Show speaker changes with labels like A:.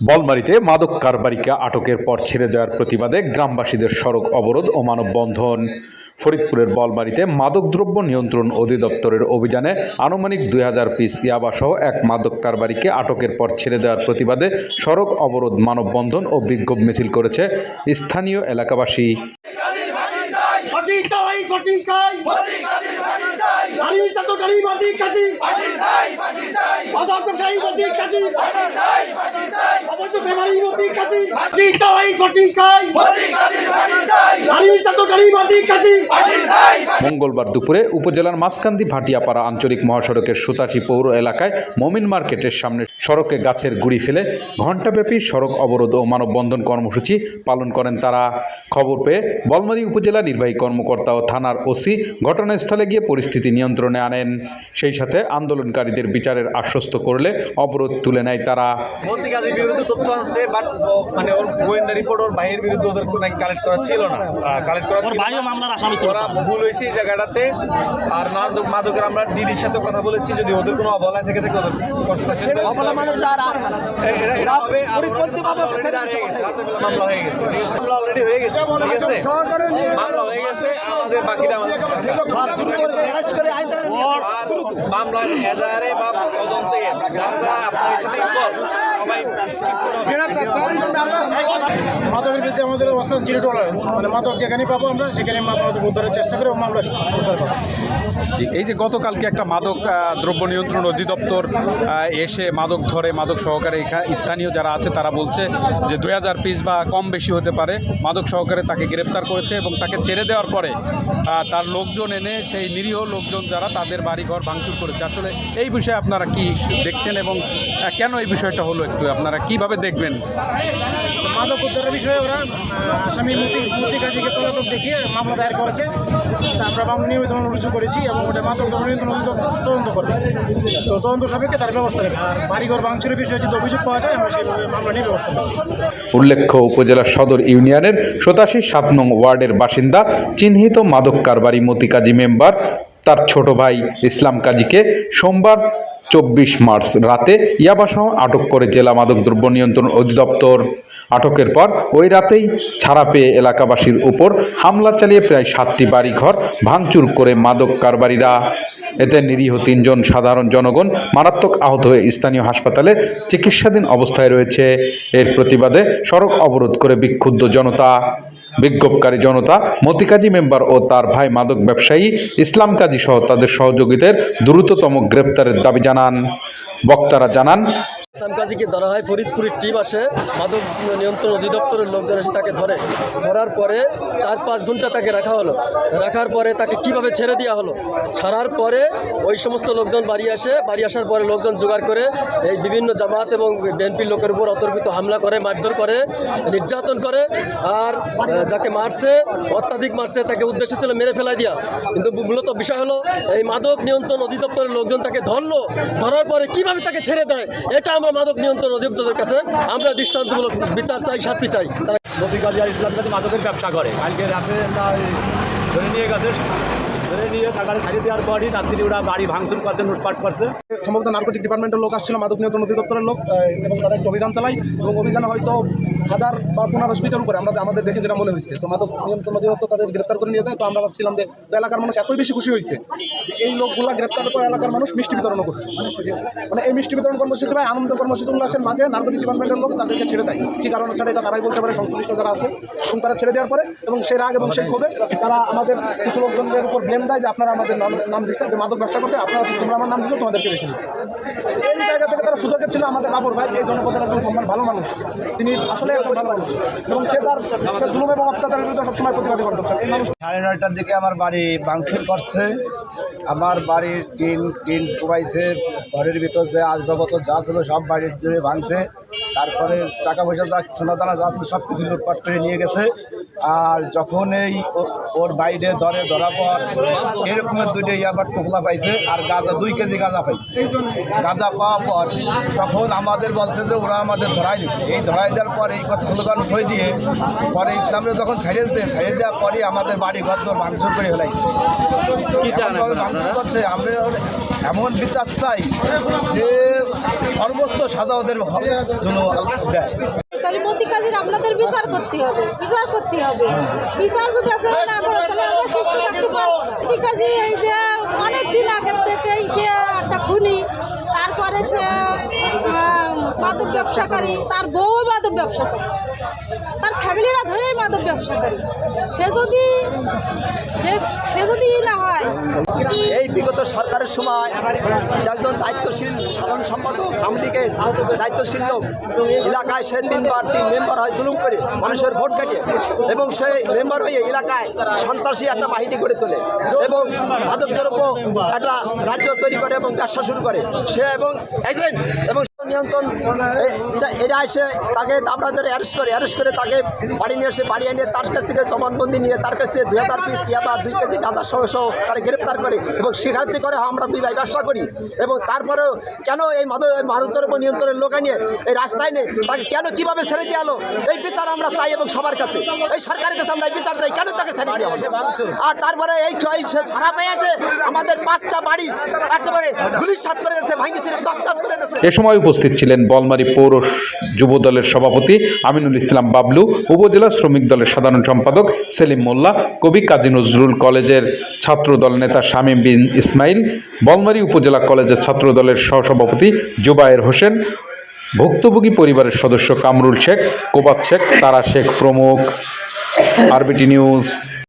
A: বলমারিতে মাদক কারবারিকে আটকের পর ছেড়ে দেওয়ার প্রতিবাদে গ্রামবাসীদের সড়ক অবরোধ ও মানববন্ধন। ফরিদপুরের বলমারিতে মাদকদ্রব্য নিয়ন্ত্রণ অধিদপ্তরের অভিযানে আনুমানিক দুই হাজার পিস ইয়াবাসহ এক মাদক কারবারিকে আটকের পর ছেড়ে দেওয়ার প্রতিবাদে সড়ক অবরোধ, মানববন্ধন ও বিক্ষোভ মিছিল করেছে স্থানীয় এলাকাবাসী।
B: মাদক সেবারী বাদী কাজী ফাঁসি চাই ফাঁসি চাই নারী চাটকারী বাদী কাজী
A: মঙ্গলবার দুপুরে উপজেলার মাসকান্দি ভাটিয়াপাড়া আঞ্চলিক মহাসড়কের সুতাচি পৌর এলাকায় মমিন মার্কেটের সামনে সড়কে গাছের গুড়ি ফেলে ঘণ্টাব্যাপী সড়ক অবরোধ ও মানববন্ধন কর্মসূচি পালন করেন তারা। খবর পেয়ে বলমারী উপজেলা নির্বাহী কর্মকর্তা ও থানার ওসি ঘটনাস্থলে গিয়ে পরিস্থিতি নিয়ন্ত্রণে আনেন। সেই সাথে আন্দোলনকারীদের বিচারের আশ্বস্ত করলে অবরোধ তুলে নেয় তারা।
C: বিরুদ্ধে তথ্য আনছে বাট মানে ওর গোয়েন্দা রিপোর্ট ওর ভাইয়ের বিরুদ্ধে ওদের নাকি কালেক্ট করা ছিল না। কালেক্ট করা ছিল
D: মামলার আসামি ছিল।
C: ভুল হয়েছে জায়গাটাতে। আর মাদক মাদকের আমরা ডিডির সাথে কথা বলেছি যদি ওদের কোনো অবহেলা থেকে থাকে ওদের অবহেলা মানে চার হবে মামলা হয়ে গেছে মামলা অলরেডি হয়ে গেছে ঠিক আছে? মামলা হয়ে গেছে আমাদের বাকিটা আমাদের মামলা এজাহারে বা তদন্তে যারা যারা আপনার সাথে সবাই
B: মাদকের বিরুদ্ধে আমাদের অবস্থান জিরো টলারেন্স মানে মাদক যেখানে পাবো আমরা সেখানে মাদক উদ্ধারের চেষ্টা করে মামলা উদ্ধার করব।
A: এই যে গতকালকে একটা মাদক দ্রব্য নিয়ন্ত্রণ অধিদপ্তর এসে মাদক ধরে মাদক সহকারে স্থানীয় যারা আছে তারা বলছে যে দুই হাজার পিস বা কম বেশি হতে পারে মাদক সহকারে তাকে গ্রেপ্তার করেছে এবং তাকে ছেড়ে দেওয়ার পরে তার লোকজন এনে সেই নিরীহ লোকজন যারা তাদের বাড়িঘর ভাঙচুর করেছে। আসলে এই বিষয়ে আপনারা কি দেখছেন এবং কেন এই বিষয়টা হলো একটু আপনারা কীভাবে দেখবেন?
B: মাদক উদ্ধারের বিষয়ে ওরা আসামি মতি মতি কাজীকে পলাতক দেখিয়ে মামলা দায়ের করেছে। আমরা মামলা নিয়মিত রুজু করেছি এবং ওটা মাদক অধিদপ্তর তদন্ত করবে। তো তদন্ত সাপেক্ষে তার ব্যবস্থা নেবে। আর বাড়িঘর ভাঙচুরের বিষয়ে যদি অভিযোগ পাওয়া যায়, আমরা সেইভাবে মামলা নিয়ে ব্যবস্থা নেব।
A: উল্লেখ্য উপজেলার সদর ইউনিয়নের সতাশি সাত নং ওয়ার্ডের বাসিন্দা, চিহ্নিত মাদক কারবারি মতি কাজী মেম্বার তার ছোট ভাই ইসলাম কাজীকে সোমবার চব্বিশ মার্চ রাতে ইয়াবাসহ আটক করে জেলা মাদকদ্রব্য নিয়ন্ত্রণ অধিদপ্তর আটকের পর ওই রাতেই ছাড়া পেয়ে এলাকাবাসীর উপর হামলা চালিয়ে প্রায় সাতটি বাড়িঘর ভাঙচুর করে মাদক কারবারিরা। এতে নিরীহ তিনজন সাধারণ জনগণ মারাত্মক আহত হয়ে স্থানীয় হাসপাতালে চিকিৎসাধীন অবস্থায় রয়েছে। এর প্রতিবাদে সড়ক অবরোধ করে বিক্ষুব্ধ জনতা। বিক্ষোভকারী জনতা, মতিকাজী মেম্বার ও তার ভাই মাদক ব্যবসায়ী, ইসলাম কাজী সহ তাদের সহযোগীদের দ্রুততম গ্রেপ্তারের দাবি জানান। বক্তারা জানান
E: কাজীকে ধরা হয়। ফরিদপুরের টিম আসে, মাদক নিয়ন্ত্রণ অধিদপ্তরের লোকজন এসে তাকে ধরে। ধরার পরে চার পাঁচ ঘণ্টা তাকে রাখা হলো। রাখার পরে তাকে কীভাবে ছেড়ে দেওয়া হলো? ছাড়ার পরে ওই সমস্ত লোকজন বাড়ি আসে। বাড়ি আসার পরে লোকজন জোগাড় করে এই বিভিন্ন জামাত এবং বিএনপির লোকের উপর অতর্কিত হামলা করে, মারধর করে, নির্যাতন করে আর যাকে মারছে, অত্যাধিক মারছে, তাকে উদ্দেশ্য ছিল মেরে ফেলাই দিয়া। কিন্তু মূলত বিষয় হলো, এই মাদক নিয়ন্ত্রণ অধিদপ্তরের লোকজন তাকে ধরলো। ধরার পরে কীভাবে তাকে ছেড়ে দেয়? এটা আমরা মাদক নিয়ন্ত্রণ অধিদপ্তরের কাছে আমরা দৃষ্টান্তমূলক বিচার চাই শাস্তি চাই। তারা
D: আর ইসলাম মাদকের ব্যবসা করে। কালকে রাতে ধরে নিয়ে গেছে ধরে নিয়ে টাকাটা ছাড়িয়ে দেওয়ার পরই রাত্রি ওরা বাড়ি ভাঙচুর করছে লুটপাট করছে।
F: সম্ভবত নার্কোটিক ডিপার্টমেন্টের লোক আসছিল মাদক নিয়ন্ত্রণ অধিদপ্তরের লোক এবং তারা একটু অভিযান চালায় এবং অভিযানে হয়তো হাজার বা পনেরো মিটার উপরে আমরা আমাদের দেখে যেটা মনে হয়েছে। তো মাদক নিয়ন্ত্রণ অধিদপ্তর তাদের গ্রেপ্তার করে নিয়ে যায়। তো আমরা ভাবছিলাম যে এলাকার মানুষ এতই বেশি খুশি হয়েছে যে এই লোকগুলা গ্রেপ্তার করে এলাকার মানুষ মিষ্টি বিতরণ করছে। মানে এই মিষ্টি বিতরণ কর্মসূচি ভাই আনন্দ কর্মসূচি উল্লাসের মাঝে নার্কোটিক ডিপার্টমেন্টের লোক তাদেরকে ছেড়ে দেয়। কি কারণ ছাড়া এটা তারাই বলতে পারে, সংশ্লিষ্ট যারা আছে, এবং তারা ছেড়ে দেওয়ার পরে এবং সেই রাগ এবং সেই ক্ষোভে তারা আমাদের কিছু লোকজনদের উপর ব্লেম দেয় যে আপনারা আমাদের নাম নাম দিচ্ছে যে মাদক ব্যবসা করছে, আপনারা তোমরা আমার নাম দিচ্ছ তোমাদেরকে দেখে নিই এই জায়গা থেকে তারা সুযোগের ছিল আমাদের বাবর ভাই। এই জনপদের একজন সম্মান, ভালো মানুষ। তিনি আসলে
G: সাড়ে নয়টার দিকে আমার বাড়ি ভাঙচুর করছে। আমার বাড়ির টিন টিন কুবাইছে। ঘরের ভিতর যে আসবাবপত্র যা ছিল সব বাড়ির জুড়ে ভাঙছে। তারপরে টাকা পয়সা যা সোনা দানা যা ছিল সব কিছু লুটপাট করে নিয়ে গেছে। আর যখন এই ওর বাইরে ধরে ধরা পর এরকমের দুইটা ইয়াবার টুকলা পাইছে আর গাঁজা দুই কেজি গাঁজা পাইছে। গাঁজা পাওয়ার পর তখন আমাদের বলছে যে ওরা আমাদের ধরাই দিচ্ছে এই ধরাই দেওয়ার পর এই কথা স্লোগান থই দিয়ে পরে ইসলামের যখন ছাড়িয়েছে ছাড়িয়ে দেওয়ার পরই আমাদের বাড়ি ঘর দর ভাঙচুর করে ফেলাইছে। ভাঙচুর করছে আমরা এমন বিচার চাই যে সর্বোচ্চ সাজা ওদের জন্য দেয়।
H: কাজীর আপনাদের বিচার করতে হবে, বিচার করতে হবে। বিচার যদি আপনারা দিন আগের থেকেই সে একটা খুনি তারপরে সে আহ, মাদক ব্যবসাকারী, তার বউ মাদক ব্যবসাকারী, তার ফ্যামিলিরা ধরেই মাদক ব্যবসাকারী। সে যদি সে যদি না হয়,
E: এই বিগত সরকারের সময় একজন দায়িত্বশীল সাধারণ সম্পাদক আমলিগের দায়িত্বশীল লোক, এলাকায় সে তিনবার তিন মেম্বার হয় জুলুম করে মানুষের ভোট কাটে এবং সে মেম্বার হয়ে এলাকায় সন্ত্রাসী একটা বাহিনী গড়ে তোলে এবং মাদক দ্রব্য একটা রাজ্য তৈরি করে এবং ব্যবসা শুরু করে। সে এবং এজেন্ট এবং নিয়ন্ত্রণ, এ- এরা- এরা এসে তাকে দাবড়া ধরে অ্যারেস্ট করে অ্যারেস্ট করে তাকে বাড়ি নিয়ে এসে, বাড়ি এনে তার কাছ থেকে জবানবন্দি নিয়ে তার কাছ থেকে দুই হাজার পিস ইয়াবা, দুই কেজি গাঁজা সহ সহ তারা গ্রেপ্তার করে এবং থেকে করে আমরা দুই ভাই ব্যবসা করি এবং তারপরেও কেন এই মাদক এই মাদক নিয়ন্ত্রণের লোক নিয়ে এই রাস্তায় নেই তাকে কেন কীভাবে ছেড়ে দেওয়া হলো এই বিচার আমরা চাই এবং সবার কাছে। এই সরকারের কাছে আমরা বিচার চাই, কেন তাকে ছেড়ে দেওয়া হলো আর তারপরে এই সারা পেয়েছে আমাদের পাঁচটা বাড়ি একেবারে গুলির সাত করে গেছে ভাঙি ছিল দশ দশ করে গেছে
A: এ সময় উপস্থিত ছিলেন বলমারী পৌর যুব দলের সভাপতি আমিনুল ইসলাম বাবলু, উপজেলা শ্রমিক দলের সাধারণ সম্পাদক সেলিম মোল্লা, কবি কাজী নজরুল কলেজের ছাত্র দল নেতা শামীম বিন ইসমাইল, বলমারী উপজেলা কলেজের ছাত্র দলের সহসভাপতি জুবায়ের হোসেন, ভুক্তভোগী পরিবারের সদস্য কামরুল শেখ কোবাত শেখ, তারা শেখ প্রমুখ, আরবিটি নিউজ।